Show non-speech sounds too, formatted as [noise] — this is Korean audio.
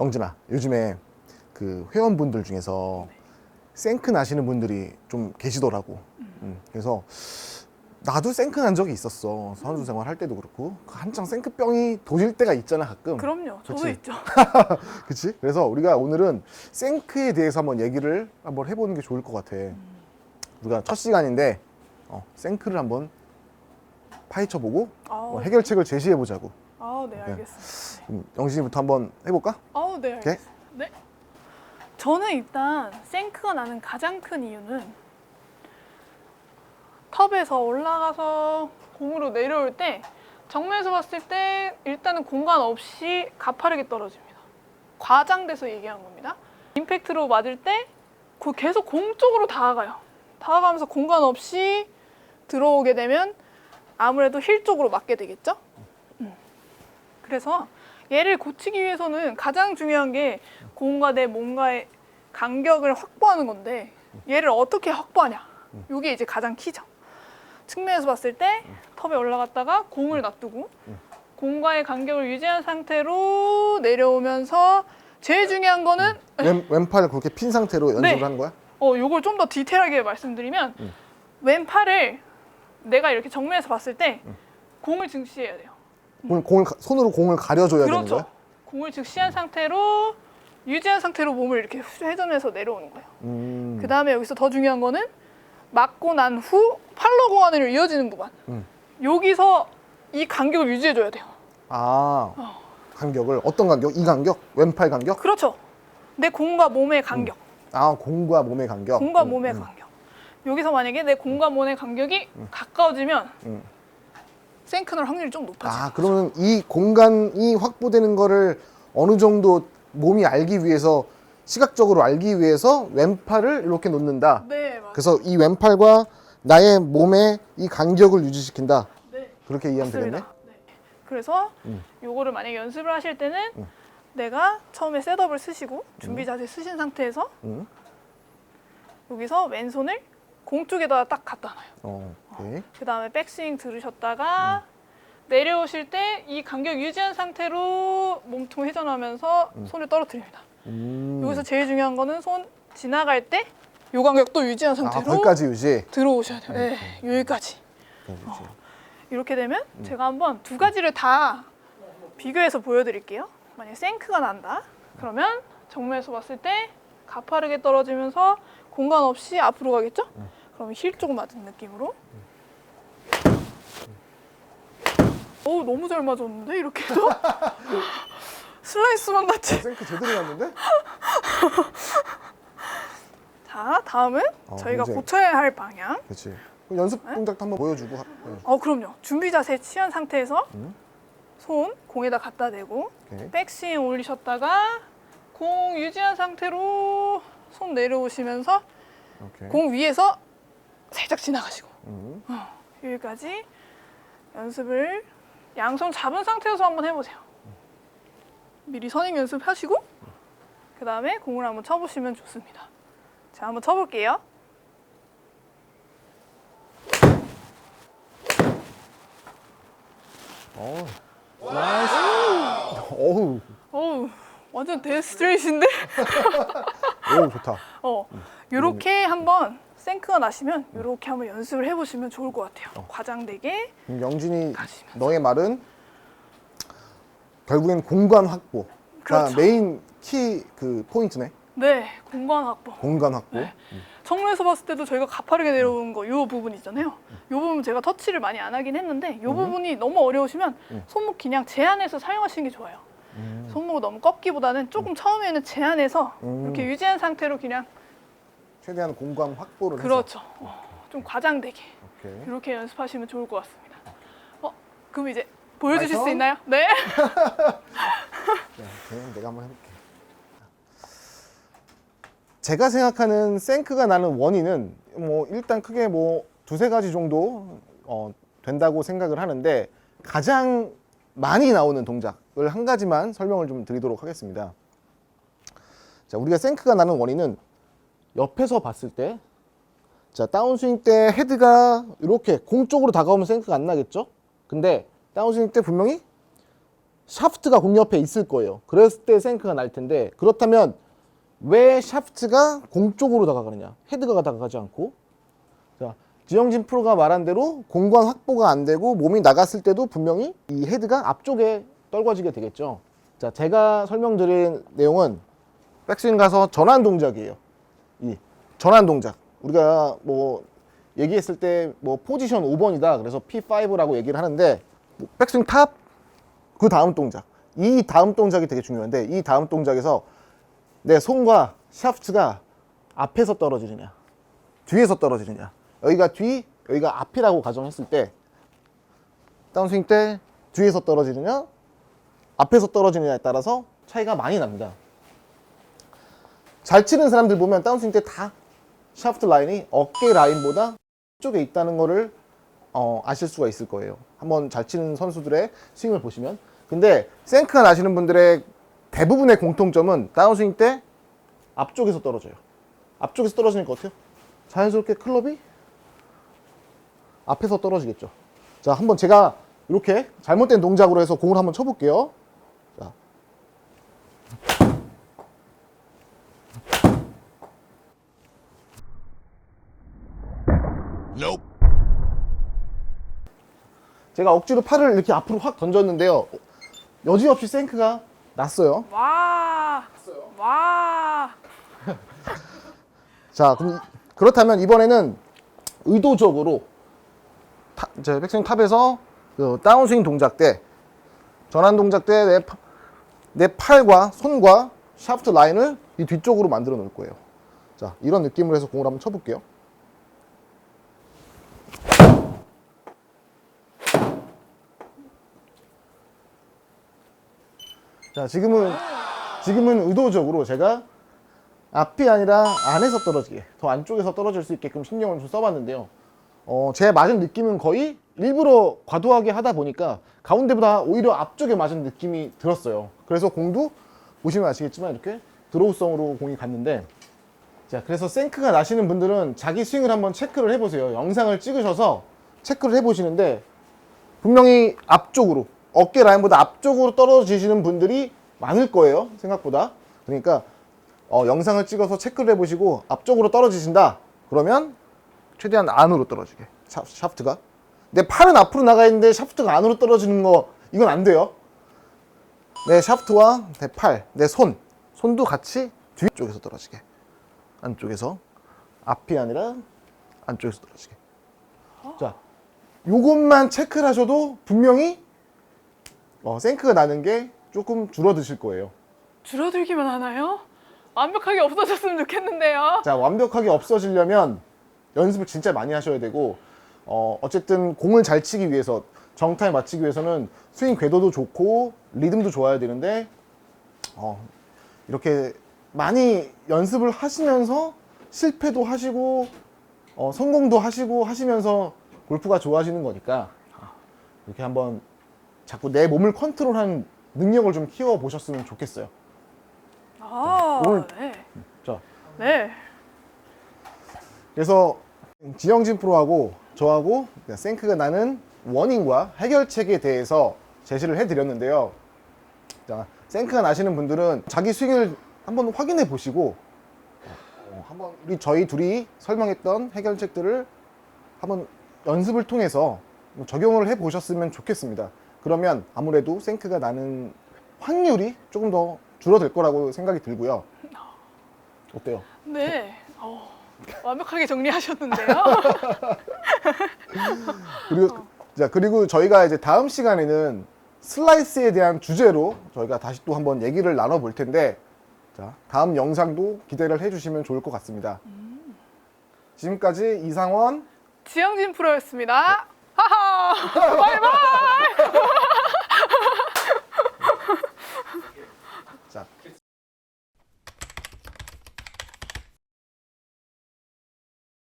영진아, 요즘에 그 회원분들 중에서 생크 나시는 분들이 좀 계시더라고. 음, 그래서 나도 생크 난 적이 있었어. 선수 생활 할 때도 그렇고 한창 생크병이 도질 때가 있잖아 가끔. 그럼요. 저도 그치. 있죠. [laughs] 그치? 그래서 우리가 오늘은 생크에 대해서 한번 얘기를 한번 해보는 게 좋을 것 같아. 우리가 첫 시간인데 어, 생크를 한번 파헤쳐보고 아우, 어, 해결책을 제시해보자고. 아우 네 알겠습니다. 그럼 영진이부터 한번 해볼까? 아우 네 오케이. 알겠습니다. 네. 저는 일단 생크가 나는 가장 큰 이유는 텁에서 올라가서 공으로 내려올 때 정면에서 봤을 때 일단은 공간 없이 가파르게 떨어집니다. 과장돼서 얘기한 겁니다. 임팩트로 맞을 때 그 계속 공 쪽으로 다가가요. 다가가면서 공간 없이 들어오게 되면 아무래도 힐 쪽으로 맞게 되겠죠? 음. 그래서 얘를 고치기 위해서는 가장 중요한 게 공과 내 몸과의 간격을 확보하는 건데 얘를 어떻게 확보하냐? 이게 이제 가장 키죠. 측면에서 봤을 때 텁에 올라갔다가 공을 놔두고 공과의 간격을 유지한 상태로 내려오면서 제일 중요한 거는 왼, 왼팔을 그렇게 핀 상태로 연습을 네. 하는 거야? 어 요걸 좀 더 디테일하게 말씀드리면 음. 왼팔을 내가 이렇게 정면에서 봤을 때 공을 증시해야 돼요. 공을, 공을 가- 손으로 공을 가려줘야 되는 그렇죠. 거야? 공을 즉시한 상태로 유지한 상태로 몸을 이렇게 회전해서 내려오는 거예요. 음. 그 다음에 여기서 더 중요한 거는 맞고 난 후 팔로 공안으로 이어지는 부분. 음. 여기서 이 간격을 유지해줘야 돼요. 아 간격을 어떤 간격? 이 간격? 왼팔 간격? 그렇죠. 내 공과 몸의 간격. 아 공과 몸의 간격. 공과 음, 몸의 음. 간격. 여기서 만약에 내 공과 몸의 간격이 가까워지면 음. 생크널 확률이 좀 높아져요. 아 그러면 이 공간이 확보되는 거를 어느 정도 몸이 알기 위해서 시각적으로 알기 위해서 왼팔을 이렇게 놓는다. 네, 맞아요. 그래서 이 왼팔과 나의 몸의 이 간격을 유지시킨다. 네. 그렇게 이해하면 되겠네. 맞습니다. 네. 그래서 음. 요거를 만약에 연습을 하실 때는 음. 내가 처음에 셋업을 쓰시고 준비 자세 쓰신 상태에서 음. 여기서 왼손을 공 쪽에다 딱 갖다 놔요. 어, 오케이. 그 다음에 백스윙 들으셨다가 내려오실 때 이 간격 유지한 상태로 몸통 회전하면서 손을 떨어뜨립니다. 음. 여기서 제일 중요한 거는 손 지나갈 때 요 간격도 유지한 아 상태로 거기까지 유지. 들어오셔야 돼요. 네, 여기까지. 거기까지 유지. 이렇게 되면 제가 한번 두 가지를 다 비교해서 보여드릴게요. 만약에 생크가 난다. 그러면 정면에서 봤을 때 가파르게 떨어지면서 공간 없이 앞으로 가겠죠? 그럼 힐 쪽 맞은 느낌으로. 오 너무 잘 맞았는데 이렇게 해도 [laughs] 슬라이스만 같이. 생크 제대로 났는데? [laughs] 자 다음은 어, 저희가 굉장히- 고쳐야 할 방향. 그렇지. 그럼 연습 동작도 한번 보여주고. 하- 네. 어 그럼요. 준비 자세 취한 상태에서 음. 손 공에다 갖다 대고 오케이. 백스윙 올리셨다가 공 유지한 상태로 손 내려오시면서 오케이. 공 위에서 살짝 지나가시고 음. 여기까지 연습을 양손 잡은 상태에서 한번 해보세요. 미리 선행 연습하시고 그 다음에 공을 한번 쳐보시면 좋습니다. 자 한번 쳐볼게요. 어. 나이스. 어우. 어우 완전 데스트레이트인데? 오 [laughs] 좋다. 어, 요렇게 한번 생크가 나시면 요렇게 한번 연습을 해보시면 좋을 것 같아요. 과장되게 그럼 영진이 가시면서. 너의 말은 결국엔 공간 확보 가 그렇죠. 메인 키 그 포인트네. 네 공간 확보. 공간 확보. 네. 정면에서 봤을 때도 저희가 가파르게 내려오는 거요 부분 있잖아요. 요 부분 제가 터치를 많이 안 하긴 했는데 요 부분이 너무 어려우시면 음. 손목 그냥 제한해서 사용하시는 게 좋아요. 음. 손목을 너무 꺾기보다는 조금 처음에는 제한해서 음. 이렇게 유지한 상태로 그냥 최대한 공간 확보를 해서. 그렇죠. 어, 좀 과장되게 오케이. 이렇게 연습하시면 좋을 것 같습니다. 어, 그럼 이제 보여주실? 수 있나요? 네. [laughs] [laughs] 네, 오케이. 내가 한번 해볼게. 제가 생각하는 생크가 나는 원인은 뭐 일단 크게 뭐 두세 가지 정도 어, 된다고 생각을 하는데 가장 많이 나오는 동작을 한 가지만 설명을 좀 드리도록 하겠습니다. 자, 우리가 생크가 나는 원인은 옆에서 봤을 때 자, 다운스윙 때 헤드가 이렇게 공 쪽으로 다가오면 생크가 안 나겠죠? 근데 다운스윙 때 분명히 샤프트가 공 옆에 있을 거예요. 그랬을 때 생크가 날 텐데 그렇다면 왜 샤프트가 공 쪽으로 다가가느냐? 헤드가 다가가지 않고 자 지영진 프로가 말한 대로 공간 확보가 안 되고 몸이 나갔을 때도 분명히 이 헤드가 앞쪽에 떨궈지게 되겠죠. 자 제가 설명드린 내용은 백스윙 가서 전환 동작이에요. 이 전환 동작. 우리가 뭐 얘기했을 때 뭐 포지션 5번이다. 그래서 P5라고 얘기를 하는데 뭐 백스윙 탑 그 다음 동작. 이 다음 동작이 되게 중요한데 이 다음 동작에서 내 손과 샤프트가 앞에서 떨어지느냐 뒤에서 떨어지느냐. 여기가 뒤 여기가 앞이라고 가정했을 때 다운스윙 때 뒤에서 떨어지느냐 앞에서 떨어지느냐에 따라서 차이가 많이 납니다. 잘 치는 사람들 보면 다운스윙 때 다 샤프트 라인이 어깨 라인보다 쪽에 있다는 거를 어, 아실 수가 있을 거예요. 한번 잘 치는 선수들의 스윙을 보시면. 근데 생크가 나시는 분들의 대부분의 공통점은 다운스윙 때 앞쪽에서 떨어져요. 앞쪽에서 떨어지니까 어때요? 자연스럽게 클럽이 앞에서 떨어지겠죠. 자, 한번 제가 이렇게 잘못된 동작으로 해서 공을 한번 쳐볼게요. 자. Nope. 제가 억지로 팔을 이렇게 앞으로 확 던졌는데요. 여지없이 생크가 났어요. 와. 와. [laughs] 자, 그럼 이- 그렇다면 이번에는 의도적으로 타, 제 백스윙 탑에서 그 다운스윙 동작 때 전환 동작 때 내 내 팔과 손과 샤프트 라인을 이 뒤쪽으로 만들어 놓을 거예요. 자, 이런 느낌으로 해서 공을 한번 쳐볼게요. 자, 지금은 지금은 의도적으로 제가 앞이 아니라 안에서 떨어지게 더 안쪽에서 떨어질 수 있게끔 신경을 좀 써봤는데요. 어, 제 맞은 느낌은 거의 일부러 과도하게 하다 보니까 가운데보다 오히려 앞쪽에 맞은 느낌이 들었어요. 그래서 공도 보시면 아시겠지만 이렇게 드로우성으로 공이 갔는데 자 그래서 생크가 나시는 분들은 자기 스윙을 한번 체크를 해보세요. 영상을 찍으셔서 체크를 해보시는데 분명히 앞쪽으로 어깨 라인보다 앞쪽으로 떨어지시는 분들이 많을 거예요 생각보다. 그러니까 어, 영상을 찍어서 체크를 해보시고 앞쪽으로 떨어지신다. 그러면 최대한 안으로 떨어지게. 샤, 샤프트가. 내 팔은 앞으로 나가 있는데 샤프트가 안으로 떨어지는 거 이건 안 돼요. 내 샤프트와 내 팔, 내 손, 손도 같이 뒤쪽에서 떨어지게. 안쪽에서. 앞이 아니라 안쪽에서 떨어지게. 자 요것만 체크를 하셔도 분명히 어, 생크가 나는 게 조금 줄어드실 거예요. 줄어들기만 하나요? 완벽하게 없어졌으면 좋겠는데요. 자, 완벽하게 없어지려면 연습을 진짜 많이 하셔야 되고, 어, 어쨌든 공을 잘 치기 위해서, 정타에 맞추기 위해서는 스윙 궤도도 좋고, 리듬도 좋아야 되는데, 어, 이렇게 많이 연습을 하시면서 실패도 하시고, 어, 성공도 하시고 하시면서 골프가 좋아지는 거니까, 아, 이렇게 한번 자꾸 내 몸을 컨트롤하는 능력을 좀 키워 보셨으면 좋겠어요. 아, 오늘- 네. 자, 네. 그래서 지영진 프로하고 저하고 생크가 나는 원인과 해결책에 대해서 제시를 해드렸는데요. 자, 생크가 나시는 분들은 자기 스윙을 한번 확인해 보시고 어, 한번 우리 저희 둘이 설명했던 해결책들을 한번 연습을 통해서 적용을 해 보셨으면 좋겠습니다. 그러면 아무래도 생크가 나는 확률이 조금 더 줄어들 거라고 생각이 들고요. 어때요? 네. 어, 완벽하게 정리하셨는데요. [laughs] 그리고 자 그리고 저희가 이제 다음 시간에는 슬라이스에 대한 주제로 저희가 다시 또 한번 얘기를 나눠 볼 텐데 자 다음 영상도 기대를 해주시면 좋을 것 같습니다. 지금까지 이상원 지영진 프로였습니다. 하하 [laughs] 바이바이!